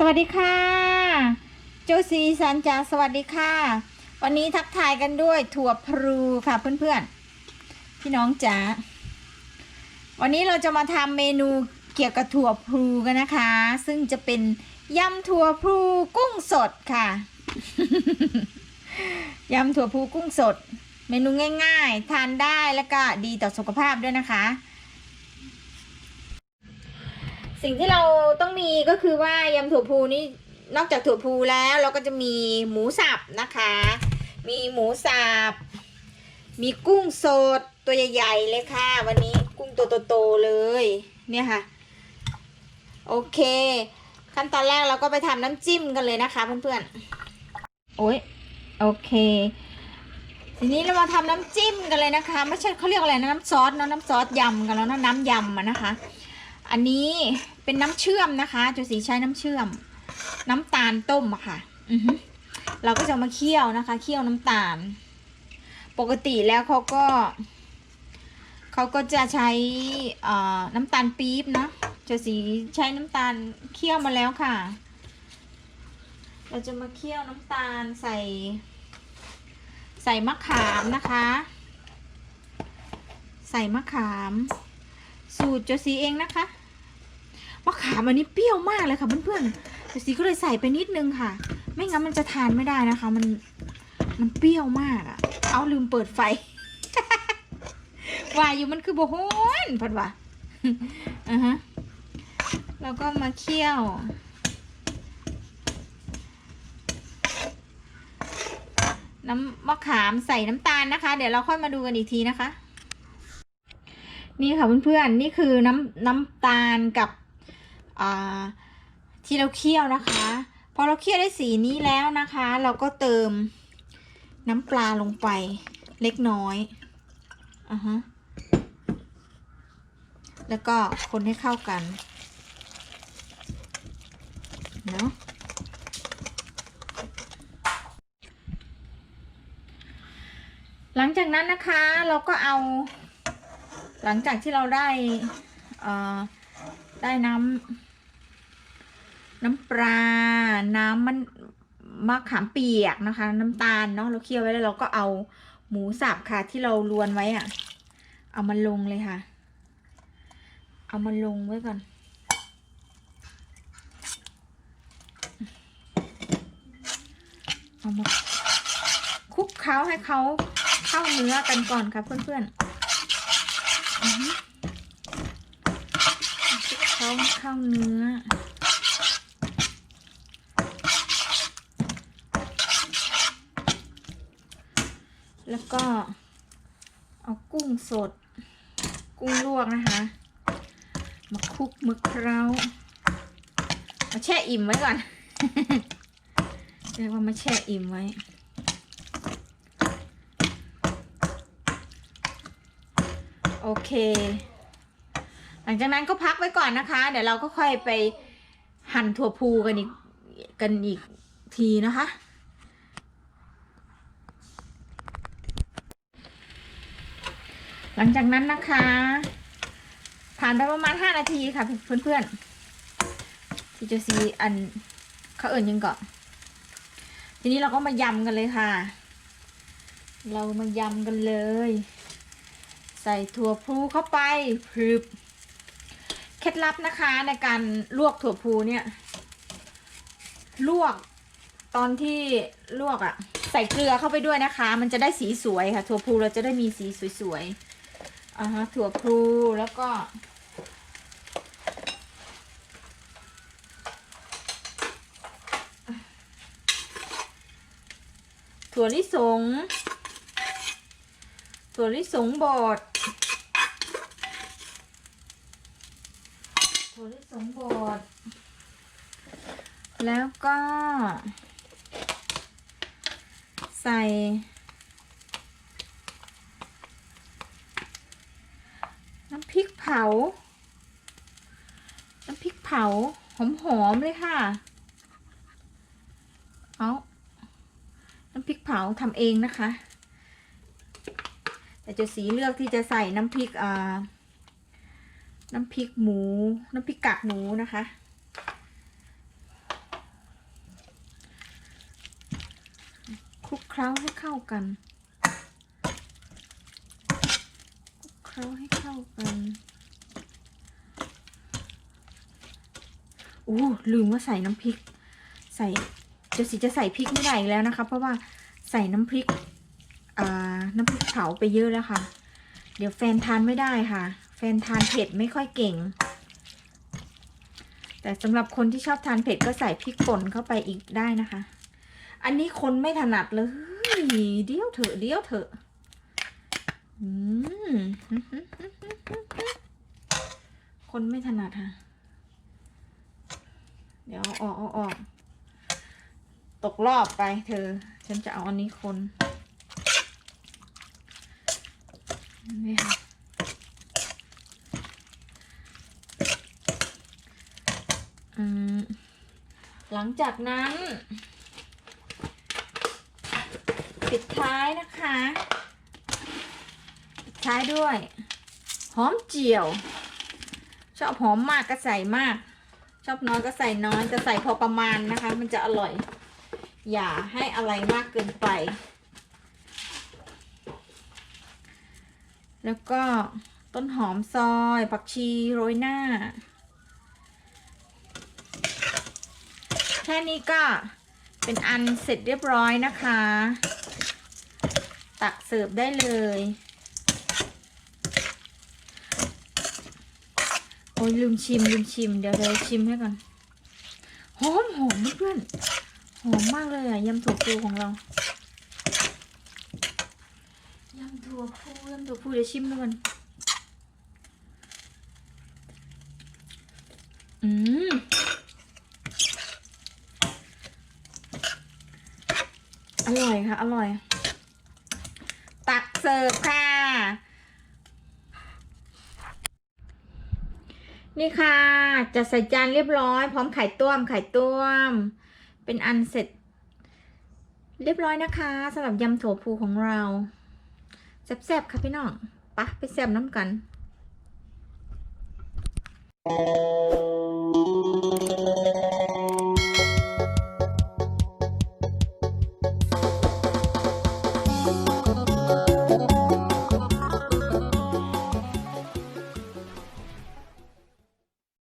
สวัสดีค่ะโจซีสันจาสวัสดีค่ะ วันนี้ทักทายกันด้วยถั่วพลูค่ะเพื่อนๆ พี่น้องจ๋าวันนี้เราจะมาทำเมนูเกี่ยวกับถั่วพลูกันนะคะ ซึ่งจะเป็นยำถั่วพลูกุ้งสดค่ะยำถั่วพลูกุ้งสด เมนูง่าย ๆ ทานได้แล้วก็ดีต่อสุขภาพด้วยนะคะ สิ่งที่เราต้องมีก็คือว่ายำถั่วพูนี่นอกจากถั่วพูแล้วเราก็จะมีหมูสับนะคะ มีหมูสับมีกุ้งสดตัวใหญ่ๆเลยค่ะ วันนี้กุ้งตัวโตๆเลย เนี่ยค่ะ โอเค ขั้นตอนแรกเราก็ไปทำน้ำจิ้มกันเลยนะคะเพื่อนๆโอ้ยโอเค ทีนี้เรามาทำน้ำจิ้มกันเลยนะคะ ไม่ใช่เขาเรียกอะไรนะน้ำซอสเนอะน้ำซอสยำกันแล้วนะน้ำยำอะนะคะ อันนี้เป็นน้ำเชื่อมนะคะจุสีใช้น้ำเชื่อม น้ำตาลต้มอะค่ะ อือเราก็จะมาเคี่ยวนะคะ เคี่ยวน้ำตาล ปกติแล้วเขาก็เขาก็จะใช้อน้ำตาลปี๊บนะจุสีใช้น้ำตาลเคี่ยวมาแล้วค่ะ เราจะมาเคี่ยวน้ำตาลใส่ ใส่มะขามนะคะ ใส่มะขามสูตรโจซีเองนะคะ มะขามอันนี้เปรี้ยวมากเลยค่ะเพื่อนๆโจซีก็เลยใส่ไปนิดนึงค่ะ ไม่งั้นมันจะทานไม่ได้นะคะ มันมันเปรี้ยวมากอะเอาลืมเปิดไฟว่าอยู่มันคือโบโฮนพัดว่าอ่าฮะแล้วก็มาเคี่ยว น้ำมะขามใส่น้ำตาลนะคะ เดี๋ยวเราค่อยมาดูกันอีกทีนะคะ นี่ค่ะเพื่อนๆ นี่คือน้ำน้ำตาลกับ ที่เราเคี่ยวนะคะ พอเราเคี่ยวได้สีนี้แล้วนะคะ เราก็เติมน้ำปลาลงไปเล็กน้อยอะฮะแล้วก็คนให้เข้ากันเนาะหลังจากนั้นนะคะเราก็เอา หลังจากที่เราได้ได้น้ำ น้ำปลา น้ำมันมะขามเปียกนะคะ น้ำตาลเนาะเราเคี่ยวไว้แล้วเราก็เอาหมูสับค่ะที่เราลวนไว้อะเอามาลงเลยค่ะ เอามาลงไว้ก่อน เอามาคลุกเคล้าให้เขาเข้าเนื้อกันก่อนค่ะเพื่อนๆคุกเคล้าเข้าเนื้อ แล้วก็ เอากุ้งสด กุ้งลวกนะคะ มาคลุกมะเคล้ามาแช่อิ่มไว้ก่อน เรียกว่ามาแช่อิ่มไว้ โอเค หลังจากนั้นก็พักไว้ก่อนนะคะ เดี๋ยวเราก็ค่อยไปหั่นถั่วพูกันอีกกันอีกทีนะคะ หลังจากนั้นนะคะ ผ่านไปประมาณห้านาทีค่ะเพื่อนๆที่จะซีอันเขาเอิ่นยังเกาะทีนี้เราก็มายำกันเลยค่ะ เรามายำกันเลย ใส่ถั่วพลูเข้าไปพรึบเคล็ดลับนะคะในการลวกถั่วพลูเนี่ย ลวกตอนที่ลวกอะ่ะ ใส่เกลือเข้าไปด้วยนะคะ มันจะได้สีสวยค่ะ ถั่วพลูเราจะได้มีสีสวยๆ อ่าฮะถั่วพลูแล้วก็ ถั่วลิสง ถั่วลิสงบดถั่วลิสงบดแล้วก็ ใส่ เผา น้ำพริกเผา หอมๆเลยค่ะ เอาน้ำพริกเผาทำเองนะคะ แต่จะสีเลือกที่จะใส่น้ำพริกอ่าน้ำพริกหมู น้ำพริกกากหมูนะคะ คลุกเคล้าให้เข้ากัน คลุกเคล้าให้เข้ากัน อ้ลืมว่าใส่น้ำพริก ใส่เดี๋ยวสิจะใส่พริกไม่ได้อีกแล้วนะคะ เพราะว่าใส่น้ำพริกน้ำพริกเผาไปเยอะแล้วค่ะ เดี๋ยวแฟนทานไม่ได้ค่ะ แฟนทานเผ็ดไม่ค่อยเก่ง แต่สำหรับคนที่ชอบทานเผ็ดก็ใส่พริกป่นเข้าไปอีกได้นะคะ อันนี้คนไม่ถนัดเลยเดี๋ยวเถอะเดี๋ยวเถอะคนไม่ถนัดค่ะ เดี๋ยวเอาออกเอาออกตกรอบไปเธอ ฉันจะเอาอันนี้คน นี่ค่ะ หลังจากนั้นปิดท้ายนะคะปิดท้ายด้วย หอมเจียว ชอบหอมมากก็ใส่มาก ชอบน้อยก็ใส่น้อยจะใส่พอประมาณนะคะ มันจะอร่อย อย่าให้อะไรมากเกินไป แล้วก็ต้นหอมซอย ผักชีโรยหน้า แค่นี้ก็เป็นอันเสร็จเรียบร้อยนะคะ ตักเสิร์ฟได้เลย โอ้ยลืมชิมลืมชิมเดี๋ยวเดี๋ยวชิมให้ก่อนหอมหอมเพื่อนหอมมากเลยอะยำถั่วพูของเรายำถั่วพูยำถั่วพูเดี๋ยวชิมด้วยกันอืมอร่อยค่ะ อร่อย ตักเสิร์ฟค่ะ นี่ค่ะจะใส่จานเรียบร้อย พร้อมไข่ต้มไข่ต้ม เป็นอันเสร็จ เรียบร้อยนะคะสำหรับยำถั่วพูของเราแซ่บๆค่ะพี่น้องปะไปแซ่บน้ำกัน Thank